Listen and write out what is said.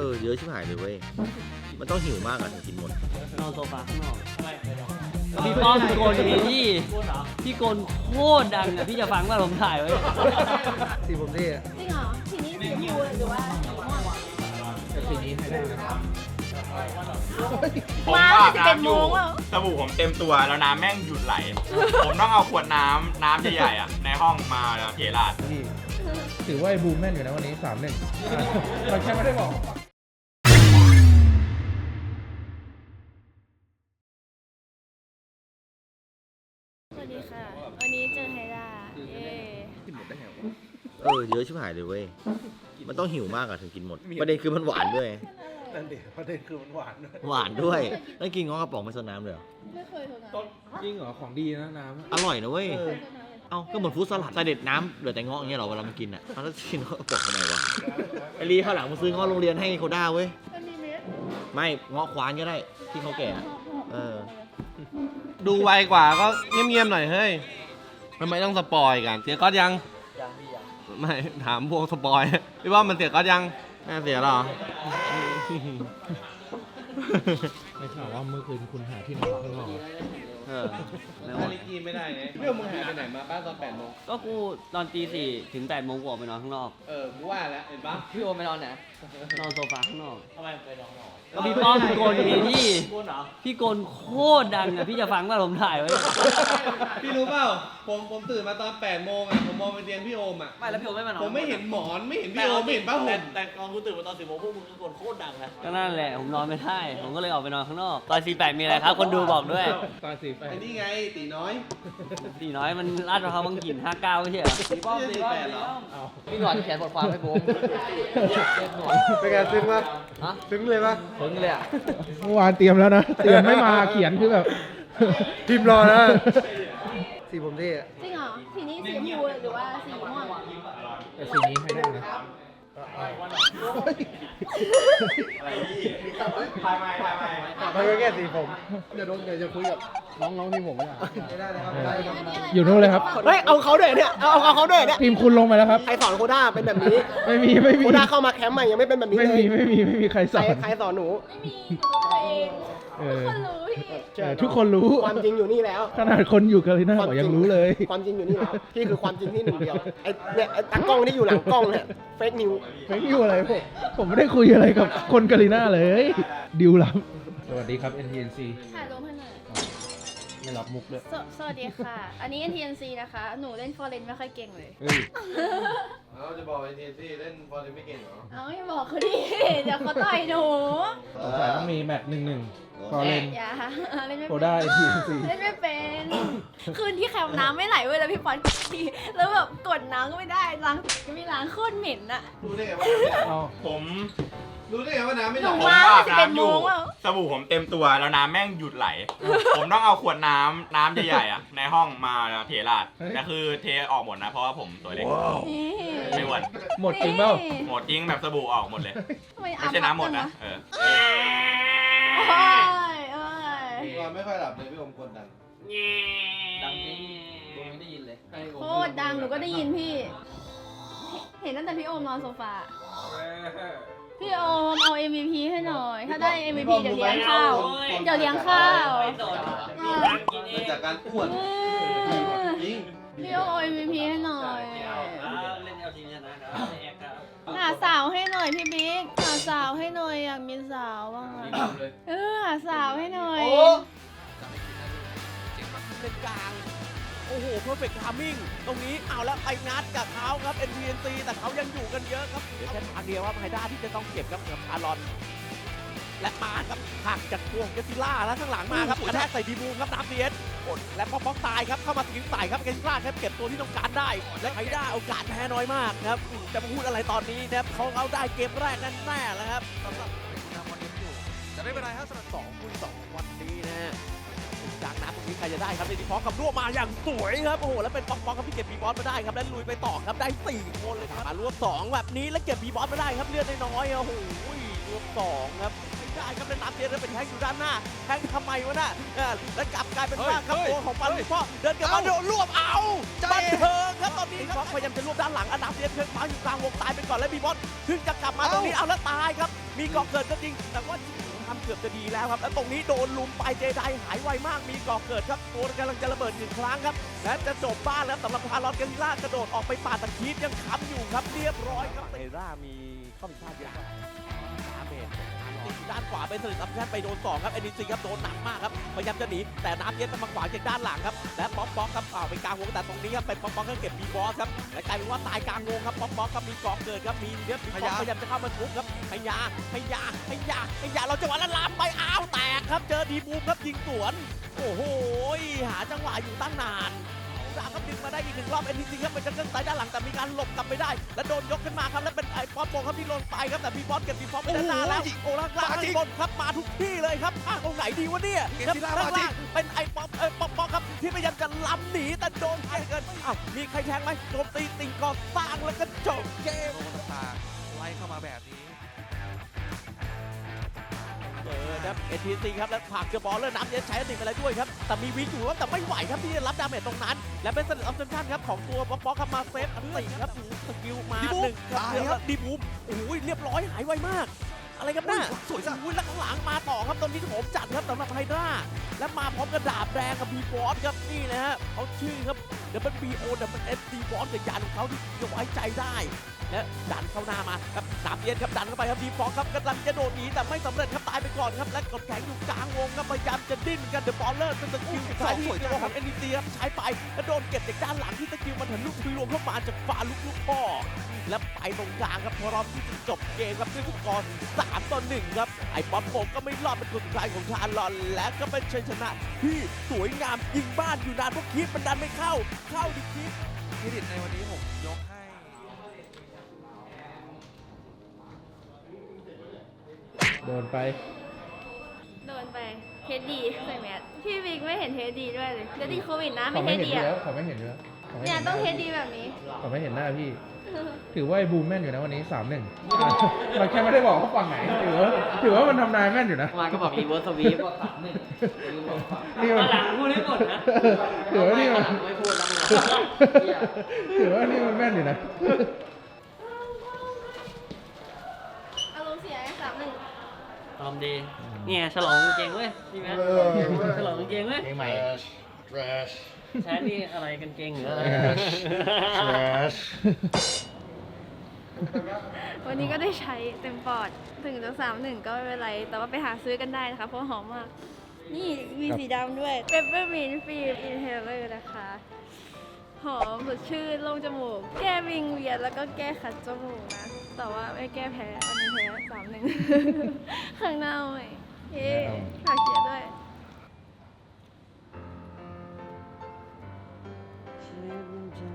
ออเยอะชิบหายเลยเว้ย มันต้องหิวมากอะถึงกินหมด นอนโซฟาข้างนอกพี่ป้อมโกนอย่างนี้พี่พี่โกนโคตรดังอะพี่จะฟังว่าผมถ่ายไว้ สีผมที่จริงเหรอสีนี้สีชมพูหรือว่าสีม่วงแต่สีนี้ให้ได้นะผมมาอาบจะเป็นน้ำอยู่โมงแล้วสบู่ผมเต็มตัวแล้วน้ำแม่งหยุดไหล ผมต้องเอาขวดน้ำน้ำใหญ่ๆอะ ในห้องมาเทราดพี่ถือว่าไอ้บูมแม่นอยู่นะวันนี้สามหนึ่งเราแค่ไม่ได้บอก ดีค่ะ วันนี้เจอไฮด้าเย้เออเยอะชิบหายเลยเว้ย มันต้องหิวมากอะถึงกินหมด ประเด็นคือมันหวานด้วย นั่นเด็ประเด็นคือมันหวานด้วยหวานด้วยแล้วกินง้อกระป๋องไม่ซดน้ำเลยเหรอไม่เคยโทรนะจริงเหรอของดีนะน้ำอะอร่อยนะเว้ยเออเอ้าก็เหมือนฟรุตสลัดใส่เด็ดน้ำเหลือแต่เงาะอย่างเงี้ยเหรอเวลามันกินอะเอาแล้วกินเงาะกระป๋องทำไมวะไอรีข้าวหลังมาซื้อเงาะโรงเรียนให้โคด้าเว้ย มันมีเม็ด ไม่เงาะควานก็ได้ที่เขาแก่อะ เออ ดูไวกว่าก็เงียบๆหน่อยเฮ้ยทำไมต้องสปอยกัน เสียก๊อตยัง ยังพี่ยังไม่ถามพวกสปอยพี่ว่ามันเสียก๊อตยังน่าเสียหรอ ไม่ข่าวว่าเมื่อคืนคุณหาที่นอนข้างนอกเออแล้วนาฬิกีไม่ได้ไงพี่ว่ามึงหายไปไหนมาบ้านตอนแปดโมงก็กูตอนตีสี่ถึงแปดโมงกูออกไปนอนข้างนอก เออกูว่าแล้วเห็นปะพี่โอมไปนอนไหนนอนโซฟาข้างนอก ทำไมไปนอนก็พี่ป้อมโกนอย่างนี้พี่พี่โกนโคตรดังอะพี่จะฟังว่าผมถ่ายไว้ พี่รู้เปล่าผมผมตื่นมาตอนแปดโมงอะผมมองไปเตียงพี่โอมอะไม่แล้วพี่โอมไม่มานอนผมไม่เห็นหมอนไม่เห็นพี่โอมไม่เห็นผ้าห่มแต่ตอนกูตื่นมาตอนสิบโมงพวกมึงก็กดโคตรดังนะก็นั่นแหละผมนอนไม่ได้ ผมก็เลยออกไปนอนข้างนอกตอนสี่แปดมีอะไรครับ คนดูบอกด้วยตอนสี่แปดไอ้นี่ไงตีน้อยตีน้อยมันลาดพร้าวบางกลิ่นห้าเก้าไม่ใช่เหรอตีป้อมตีแปดเหรอเอาพี่หนวดเขียนบทความให้ผมเป็นไงซึ้งปะฮะซึ้งเลยปะถึงเลยอะเมื่อวานเตรียมแล้วนะ เตรียมไม่มาเขียนคือแบบพิมพ์รอนะสีผมที่จริงเหรอสีนี้สีชมพูหรือว่าสีม่วงแต่สีนี้ให้ได้นะ ทายไม่ถ่ายไม่มันก็แค่สีผมเดี๋ยวโดนเดี๋ยวจะคุยกับน้องๆที่ผมไม่ได้เลยครับได้ครับอยู่นู่นเลยครับ เฮ้ยเอาเขาด้วยเนี่ยเอาเอาเขาด้วยเนี่ยทีมคุณลงไปแล้วครับใครสอนโคด้าเป็นแบบนี้ ไม่มีไม่มีโคด้าเข้ามาแคมป์ใหม่ยังไม่เป็นแบบนี้เลยไม่มีไม่มีไม่มีใครสอนใครสอนหนูไม่มีตัวเอง เออคนรู้พี่เออทุกคนรู้ความจริงอยู่นี่แล้ว ขนาดคนอยู่กันเลยนะบอกยังรู้เลยความจริงอยู่นี่แล้วพี่คือความจริงที่หนึ่งเดียวไอ้เนี่ยไอ้ตากล้องที่อยู่หลังกล้องเนี่ยเฟกนิวไม่อยู่อะไรผมผมไม่ได้คุยอะไรกับคนกาลิน่าเลยดิวลับสวัสดีครับ NTNC ถ่ายรูปให้หน่อย ไม่รับมุกด้วยสวสวัสดีค่ะ อันนี้ NTNC นะคะ หนูเล่นฟอร์เรนไม่ค่อยเก่งเลย เฮ้ยเราจะบอกไอ้ทีที่เล่นบอลไม่เก่งเหรอเอาอย่าบอกเขาดิ เดี๋ยวเขาต่อยหนูสงสัยต้องมีแมตช์หนึ่งหนึ่งพอเล่นอย่าเล่นไม่โคเป็นด้า NTNC เล่นไม่เป็น คืนที่แคมน้ำไม่ไหลเว้ยแล้วพี่ปอนทีแล้วแบบกดน้ำก็ไม่ได้ล้างก็ไม่ล้างโคตรเหม็นอะรู้ได้ไงว่าเอาผม รู้ได้ไงว่าน้ำไม่หไหลนูผมมาอาบจะเป็นน้ำอโมยู่งแล้ว สบู่ผมเต็มตัวแล้วน้ำแม่งหยุดไหล ผมต้องเอาขวดน้ำน้ำใหญ่ๆอะ ในห้องมาเทราดแต่คือเทออกหมดนะเพราะว่าผมตัวเล็ก นี่ไม่อ้วน หมดจริงเปล่าหมดจริงแบบสบู่ออกหมดเลย ทำไมไม่ใช่น้ำหมดนะเออโอ้ยโอ้ยนอนไม่ค่อยหลับเลยพี่โอมกดดันดังจริงผมไม่ได้ยินเลยโคตรดังหนูก็ได้ยินพี่ เห็นตั้งแต่พี่โอมนอนโซฟา พี่โอมเอา MVP ให้หน่อย ถ้าได้ MVP เดี๋ยวเลี้ยงข้าว เดี๋ยวเลี้ยงข้าวจากการอ้วนเออจริงพี่โอมเอา MVP ให้หน่อย เล่นเอาทีมชนะครับแอกครับหาสาวให้หน่อยพี่บิ๊ก หาสาวให้หน่อยอยากมีสาวบ้างอะเออหาสาวให้หน่อยเลนกลาง โอ้โหเพอร์เฟกต์ทามมิ่งตรงนี้เอาแล้วไปงัดกับเขาครับ NPNC แต่เขายังอยู่กันเยอะครับเหลือแค่ทางเดียวครับไฮด้าที่จะต้องเก็บครับกับอารอน และมาครับหักจากพวงเกสซิล่าแล้วข้างหลังมาครับกระแทกใส่ดีบูมครับน้ำเบียดและป๊อกป๊อกตายครับเข้ามาถึงใส่ครับเกสซิล่าแค่เก็บตัวที่ต้องการได้ และไฮด้าโอกาสแพ้น้อยมากครับอืมจะมาพูดอะไรตอนนี้นะครับเขาเอาได้เกมแรกแน่ๆแล้วครับสำหรับนำวันนี้อยู่แต่ไม่เป็นไรครับสำหรับสองคุยสองวันนี้นะฮะ จากนั้นตรงนี้ใครจะได้ครับในที่พอกับร่วมาอย่างสวยครับโอ้โหแล้วเป็นป๊อกป๊อกครับที่เก็บบีบอสมาได้ครับแล้วลุยไปต่อครับได้สี่คนเลยครับมารวบสองแบบนี้แล้วเก็บบีบอสมาได้ครับเลือดน้อยๆโอ้โห แล้วน้ำเย็นเริ่มเป็นแทงอยู่ด้านหน้า แทงทำไมวะน่ะเออแล้วกลับกลายเป็นว่าครับตัวของปันพ่อเดินกลับมาโดนรวบเอาบันเทิงครับตอนนี้ครับพยายามจะรวบด้านหลังอันน้ำเย็นเชิงฟ้าอยู่กลางวงตายไปก่อนแล้วมีบอสถึงจะกลับมาตรงนี้เอาแล้วตายครับ มีเกาะเกิดก็จริง แต่ว่าทำเกือบจะดีแล้วครับ แล้วตรงนี้โดนลุมไปเจไดหายไวมาก มีเกาะเกิดครับตัวกำลังจะระเบิดหนึ่งครั้งครับ และจะจบบ้านแล้วสำหรับพารอนกาลิล่ากระโดดออกไปปาดตะคีบยังค้ำอยู่ครับเรียบร้อยครับเตร่ามีข้อผิดพลาดเยอะครับสามเมตรติ ดอยู่ด้านขวาเป็นสลิดอัพชั่นไปโดนสองครับเอ็นดีซีครับโดนหนักมากครับพยายามจะหนีแต่น้ำเย็นมาขวางจากด้านหลังครับและป๊อกป๊อกครับเปล่าไปกลางวงแต่ตรงนี้ครับเป็นป๊อกป๊อกก็เก็บบีบอสครับและกลายเป็นว่าตายกลางวงครับป๊อกป๊อกครับมีเกาะเกิดครับมีเลือดมีป๊อกพยายามจะเข้ามาทุบครับพยาพยาพยาพยาเราจังหวะนั้นลามไปอ้าวแตกครับ เจอดีบูมครับยิงสวน โอ้โหหาจังหวะอยู่ตั้งนาน ดาครับดึงมาได้อีกหนึ่งรอบเอ็นทีซีครับเป็นจะเครื่องสายด้านหลังแต่มีการหลบกลับไปได้ แล้วโดนยกขึ้นมาครับแล้วเป็นไอ้ป๊อปโปครับที่ลงไปครับแต่พี่บอสเก็บพี่ป๊อปไปด้านหน้าแล้วโอ้ล่างล่างข้างบนครับมาทุกที่เลยครับข้างตรงไหนดีวะเนี่ยครับข้างล่างเป็นไอ้ป๊อปเอ้ยป๊อปป๊อปครับที่พยายามจะล้ำหนีแต่โดนใครเกินอ้าวมีใครแทงไหมโจมตีติงก่อสร้างแล้วก็จบเกมต่างๆไล่เข้ามาแบบนี้ ครับเอทีซีครับแล้วผลักเจอบอลเลอร์น้ำเย็นใช้ติดไปแล้วด้วยครับแต่มีวิกอยู่ครับแต่ไม่ไหวครับที่จะรับดาเมจตรงนั้น และเป็นสลิดออฟเซนชั่นครับของตัวป๊อกป๊อกครับมาเซฟอันติครับสกิลมาดีบูมหนึ่งครับตายเดี๋ยวครับดีบูมโอ้ยเรียบร้อยหายไวมาก อะไรครับหน้าสวยจังอุ้ยแล้วข้างหลังมาต่อครับตอนนี้โถมจัดครับสำหรับไฮดราและมาพร้อมกับดาบแดงกับพีบอสครับนี่นะฮะเขาชื่อครับเดี๋ยวเป็นบีโอเดี๋ยวเป็นเอสซีบอสแต่ยานของเขาที่จะไว้ใจได้ และดันเข้าหน้ามาครับดาบเย็นครับดันเข้าไปครับดีฟอกครับกำลังจะโดดหนีแต่ไม่สำเร็จครับตายไปก่อนครับและกดแข็งอยู่กลางวงครับพยายามจะดิ้นกันเดอะบอลเลอร์เป็นสกิลสุดท้ายที่ตัวของเอ็นดีซีครับใช้ไปแล้วโดนเก็บจากด้านหลังที่สกิลมันทะลุทะลวงเข้ามาจากฝ่าลูกลูกพ่อและไปตรงกลางครับพร้อมที่จะจบเกมครับด้วยสกอร์3ต่อ1ครับไอ้ป๊อปโปก็ไม่รอดเป็นคนสุดท้ายของชาลอนและก็เป็นชัยชนะที่สวยงามยิงบ้านอยู่นานเพราะคลิปมันดันไม่เข้า เข้าดิคลิปเครดิตในวันนี้ผมยกให้ โดนไป โดนไปเทสดีใส่แมสพี่วิกไม่เห็นเทสดีด้วยเลยเทสดีโควิดนะเขาไม่ไม่เทสเห็นดีอยู่อะแล้วเขาไม่เห็นอยู่แล้วขาไม่เนี่ยห็ต้องเทหสดีแบบนี้ เขาไม่เห็นหน้าพี่ ถือว่าไอ้บูมแม่นอยู่นะวันนี้สามหนึ่งมันแค่ไม่ได้บอกว่าฝั่งไหน ถือว่าถือว่ามันทำนายแม่นอยู่นะมาก็บอกรีเวิร์สสวีปก็สามหนึ่งนี่มันหลังพูดให้หมดนะถือว่านี่มันไม่พูดแล้วถือว่านี่มันแม่นอยู่นะ อารมณ์ดีเนี่ยฉลองกางเกงเว้ยพี่แม่ฉลองกางเกงเว้ยเพลงใหม่ใช้นี่อะไรกางเกงหรืออะไรวันนี้ก็ได้ใช้เต็มปอดถึงจะสามหนึ่งก็ไม่เป็นไร แต่ว่าไปหาซื้อกันได้นะคะ เพราะหอมมาก นี่มีสีดำด้วยเปปเปอร์มินฟิล์มอินเฮลเลอร์นะคะ หอมสดชื่นโล่งจมูก แก้วิงเวียนแล้วก็แก้ขัดจมูกนะ แต่ว่าไม่แก้แพ้ อันนี้แพ้สามหนึ่งข้างหน้าใหม่เย้ฝากเชียร์ด้วยชีวิตมันจะ